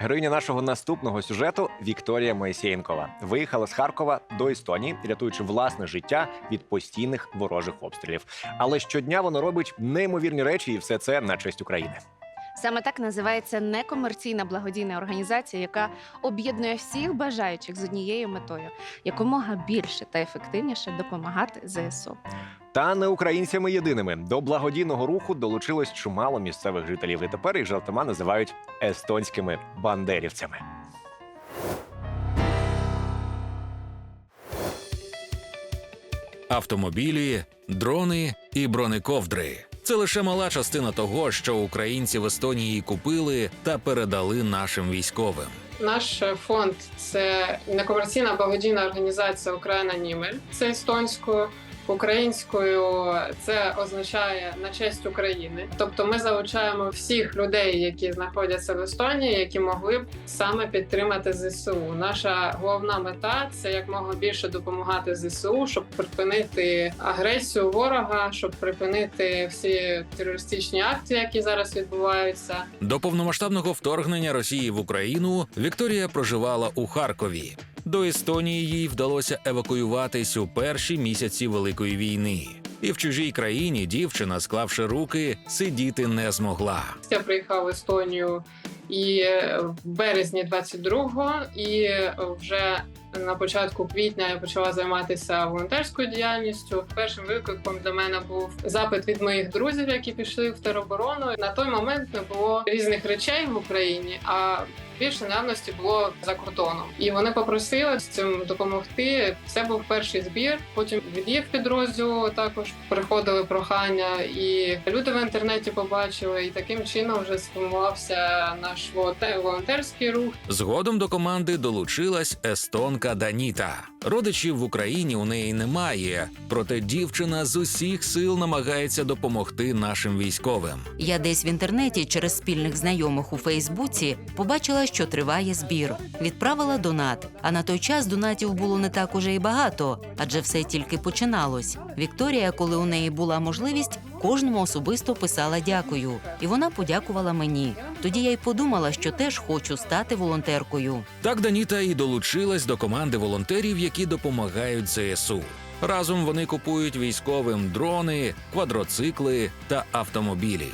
Героїня нашого наступного сюжету Вікторія Моїсєєнкова виїхала з Харкова до Естонії, рятуючи власне життя від постійних ворожих обстрілів. Але щодня вона робить неймовірні речі, і все це на честь України. Саме так називається некомерційна благодійна організація, яка об'єднує всіх бажаючих з однією метою якомога більше та ефективніше допомагати ЗСУ. Та не українцями єдиними до благодійного руху долучилось чимало місцевих жителів. І тепер їх жартома називають естонськими бандерівцями. автомобілі, дрони і бронековдри. Це лише мала частина того, що українці в Естонії купили та передали нашим військовим. Наш фонд це некомерційна благодійна організація Україна Німель. Це естонською. Українською це означає на честь України. Тобто ми залучаємо всіх людей, які знаходяться в Естонії, які могли б саме підтримати ЗСУ. Наша головна мета це як мога більше допомагати ЗСУ, щоб припинити агресію ворога, щоб припинити всі терористичні акції, які зараз відбуваються. До повномасштабного вторгнення Росії в Україну Вікторія проживала у Харкові. До Естонії їй вдалося евакуюватись у перші місяці Великої війни. І в чужій країні дівчина, склавши руки, сидіти не змогла. Я приїхав в Естонію і в березні 22-го, і вже на початку квітня я почала займатися волонтерською діяльністю. Першим викликом для мене був запит від моїх друзів, які пішли в тероборону. На той момент не було різних речей в Україні. а Більше наявності було за кордоном, і вони попросили з цим допомогти. Це був перший збір. Потім від їх підрозділу також приходили прохання, і люди в інтернеті побачили. І таким чином вже сформувався наш волонтерський рух. Згодом до команди долучилась естонка Даніта. Родичів в Україні у неї немає, проте дівчина з усіх сил намагається допомогти нашим військовим. Я десь в інтернеті через спільних знайомих у Фейсбуці побачила, що триває збір. Відправила донат. А на той час донатів було не так уже і багато, адже все тільки починалось. Вікторія, коли у неї була можливість, кожному особисто писала дякую, і вона подякувала мені. Тоді я й подумала, що теж хочу стати волонтеркою. Так Даніта і долучилась до команди волонтерів, які допомагають ЗСУ. Разом вони купують військовим дрони, квадроцикли та автомобілі.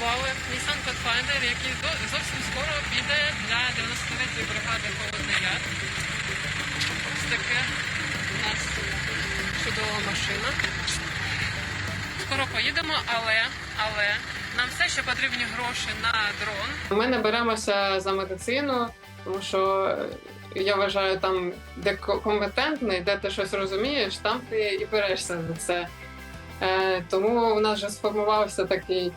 Придбали Nissan Pathfinder, який зовсім скоро піде для 93-ї бригади Холодний Яр. Ось таке у нас чудова машина. Скоро поїдемо, але, але нам все ще потрібні гроші на дрон. Ми не беремося за медицину, тому що я вважаю, там, де компетентний, де ти щось розумієш, там ти і берешся за це. Е, тому у нас вже сформувався такий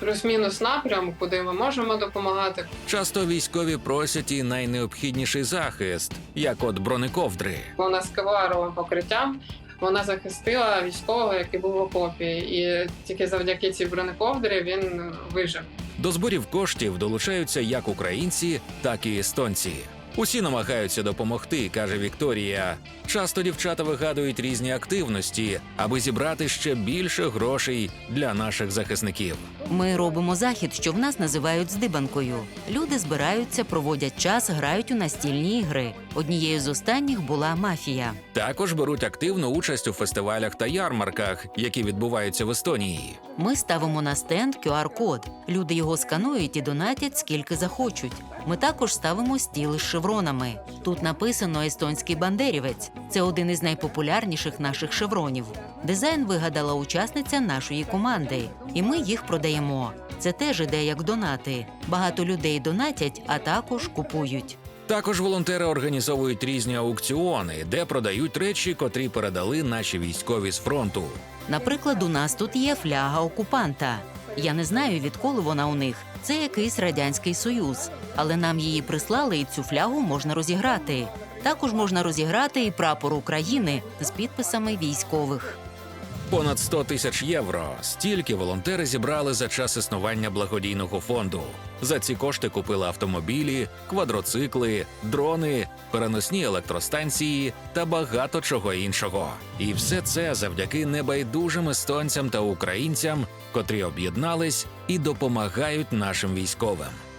плюс-мінус напрям, куди ми можемо допомагати. Часто військові просять і найнеобхідніший захист, як от бронековдри. Вона з кевларовим покриттям. Вона захистила військового, який був в окопі, і тільки завдяки цій бронековдрі він вижив. До зборів коштів долучаються як українці, так і естонці. Усі намагаються допомогти, каже Вікторія. Часто дівчата вигадують різні активності, аби зібрати ще більше грошей для наших захисників. Ми робимо захід, що в нас називають здибанкою. Люди збираються, проводять час, грають у настільні ігри. Однією з останніх була мафія. Також беруть активну участь у фестивалях та ярмарках, які відбуваються в Естонії. Ми ставимо на стенд QR-код. Люди його сканують і донатять скільки захочуть. Ми також ставимо стіли з шевронами. Тут написано естонський бандерівець. Це один із найпопулярніших наших шевронів. Дизайн вигадала учасниця нашої команди, і ми їх продаємо. Це теж іде як донати. Багато людей донатять, а також купують. Також волонтери організовують різні аукціони, де продають речі, котрі передали наші військові з фронту. Наприклад, у нас тут є фляга окупанта. Я не знаю, відколи вона у них. Це якийсь радянський союз, але нам її прислали, і цю флягу можна розіграти. Також можна розіграти і прапор України з підписами військових. Понад 100 тисяч євро. Стільки волонтери зібрали за час існування благодійного фонду. За ці кошти купили автомобілі, квадроцикли, дрони, переносні електростанції та багато чого іншого. І все це завдяки небайдужим естонцям та українцям, котрі об'єднались і допомагають нашим військовим.